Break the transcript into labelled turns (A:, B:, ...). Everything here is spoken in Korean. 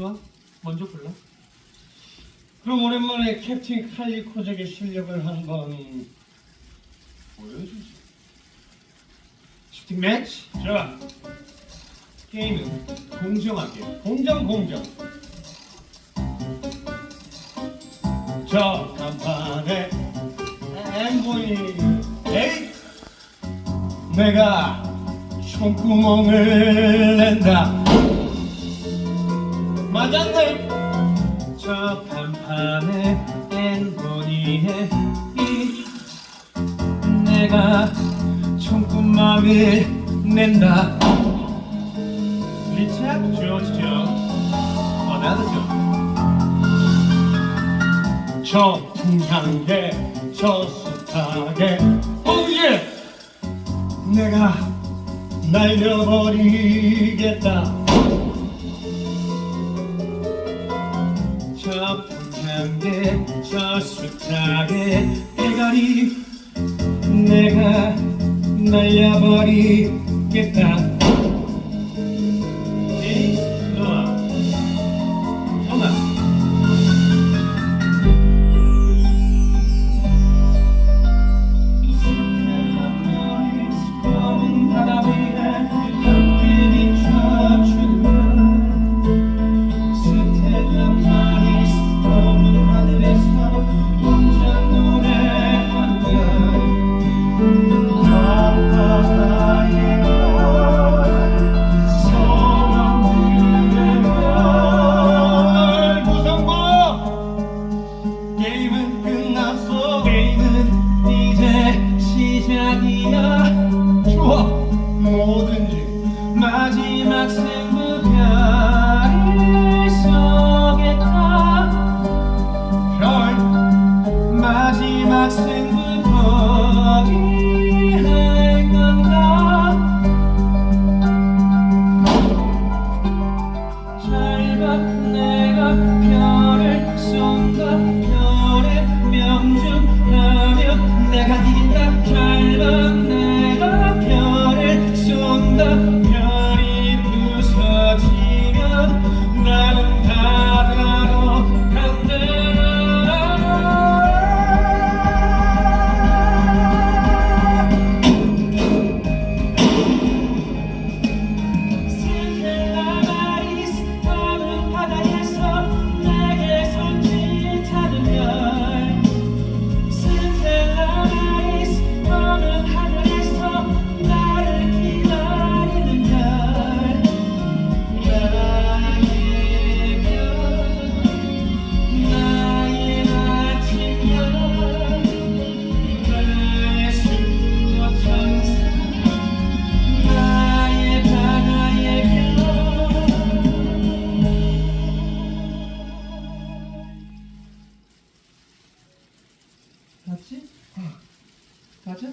A: 좋아? 먼저 불러.
B: 그럼 오랜만에 캡틴 칼리 코적의 실력을 한번 보여주지. 슈팅 매치 들어가. 게임은 공정하게 공정 공정. 저 간판에 엠보이 에이 내가 손구멍을 낸다. 맞았네. 저 간판에 앤보니의 이 내가 총구멍을 낸다. 리차 조죠. 어나더죠. 저 풍향계 저 숱하게 오예 내가 날려버리겠다 향계 저 숱하게 대가리 내가 날려버리 마
A: আচ্ছা